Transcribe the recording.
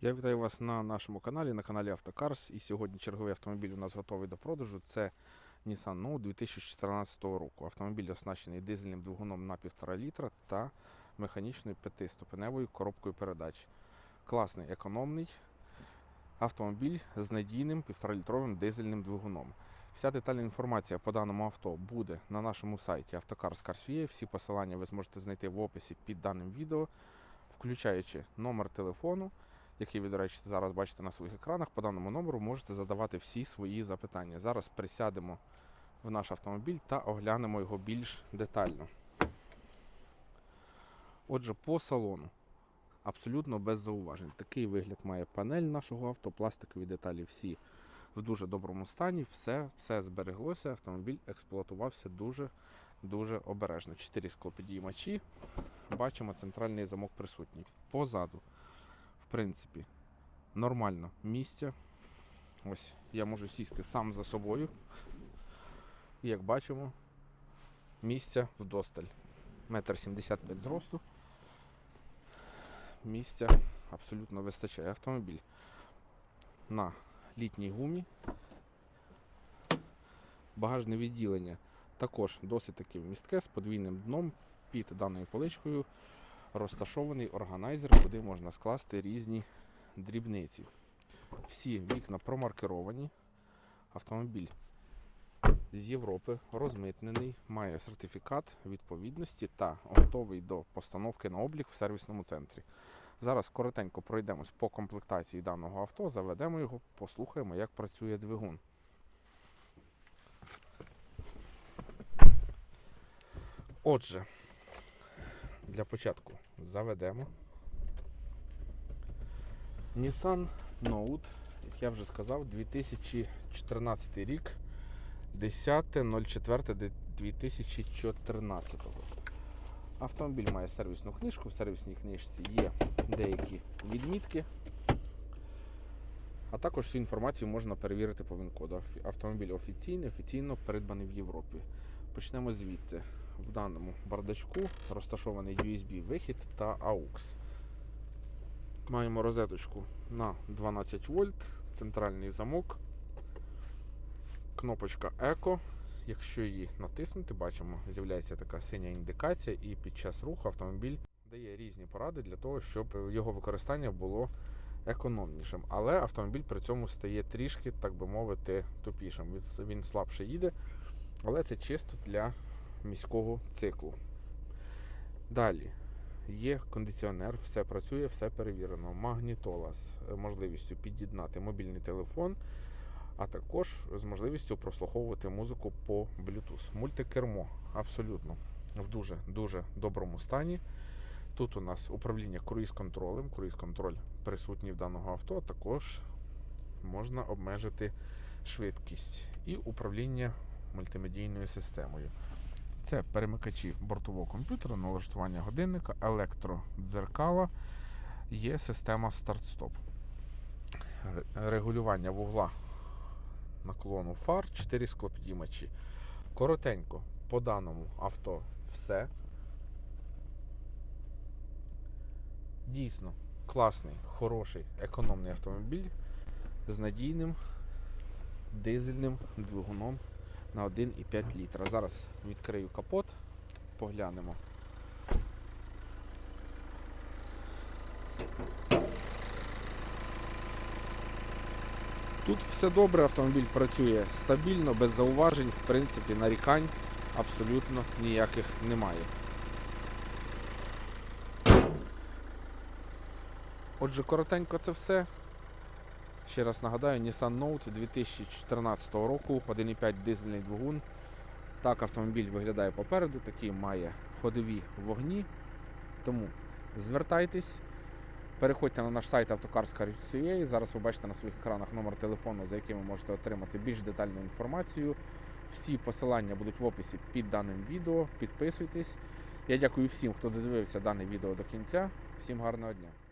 Я вітаю вас на нашому каналі, на каналі Автокарс. І сьогодні черговий автомобіль у нас готовий до продажу. Це Nissan Note 2014 року. Автомобіль оснащений дизельним двигуном на 1,5 літра та механічною п'ятиступеневою коробкою передач. Класний економний автомобіль з надійним 1,5-літровим дизельним двигуном. Вся детальна інформація по даному авто буде на нашому сайті Автокарс.ua. Всі посилання ви зможете знайти в описі під даним відео, включаючи номер телефону який ви, до речі, зараз бачите на своїх екранах. По даному номеру можете задавати всі свої запитання. Зараз присядемо в наш автомобіль та оглянемо його більш детально. Отже, по салону. Абсолютно без зауважень. Такий вигляд має панель нашого авто, пластикові деталі всі в дуже доброму стані, все, все збереглося. Автомобіль експлуатувався дуже дуже обережно. Чотири склопідіймачі. Бачимо, центральний замок присутній. Позаду в принципі, нормально місця. Ось я можу сісти сам за собою. І як бачимо, місця вдосталь. Метр сімдесят п'ять зросту. Місця абсолютно вистачає. Автомобіль на літній гумі. Багажне відділення також досить таки містке з подвійним дном під даною поличкою розташований органайзер, куди можна скласти різні дрібниці. Всі вікна промаркеровані. Автомобіль з Європи розмитнений, має сертифікат відповідності та готовий до постановки на облік в сервісному центрі. Зараз коротенько пройдемось по комплектації даного авто, заведемо його, послухаємо, як працює двигун. Отже, для початку заведемо. Nissan Note, як я вже сказав, 2014 рік, 10.04.2014. Автомобіль має сервісну книжку, в сервісній книжці є деякі відмітки. А також всю інформацію можна перевірити по ВІН-коду. Автомобіль офіційний, офіційно придбаний в Європі. Почнемо звідси. В даному бардачку розташований USB-вихід та AUX. Маємо розеточку на 12 вольт, центральний замок, кнопочка Eco. Якщо її натиснути, бачимо, з'являється така синя індикація, і під час руху автомобіль дає різні поради для того, щоб його використання було економнішим. Але автомобіль при цьому стає трішки, так би мовити, тупішим. Він слабше їде, але це чисто для міського циклу. Далі є кондиціонер, все працює, все перевірено. Магнітола з е, можливістю під'єднати мобільний телефон, а також з можливістю прослуховувати музику по Bluetooth. Мультикермо абсолютно в дуже дуже доброму стані. Тут у нас управління круїз-контролем. Круїз-контроль присутній в даного авто. Також можна обмежити швидкість і управління мультимедійною системою. Це перемикачі бортового комп'ютера, налаштування годинника, електродзеркала, є система старт-стоп. Регулювання вугла наклону фар, 4 склопідіймачі. Коротенько, по даному авто все. Дійсно класний, хороший, економний автомобіль з надійним дизельним двигуном на 1,5 літра. Зараз відкрию капот, поглянемо. Тут все добре, автомобіль працює стабільно, без зауважень, в принципі, нарікань абсолютно ніяких немає. Отже, коротенько це все. Ще раз нагадаю, Nissan Note 2014 року, 1,5 дизельний двигун. Так автомобіль виглядає попереду, такий має ходові вогні. Тому звертайтесь, переходьте на наш сайт автокарська.ua. Зараз ви бачите на своїх екранах номер телефону, за яким ви можете отримати більш детальну інформацію. Всі посилання будуть в описі під даним відео. Підписуйтесь. Я дякую всім, хто додивився дане відео до кінця. Всім гарного дня!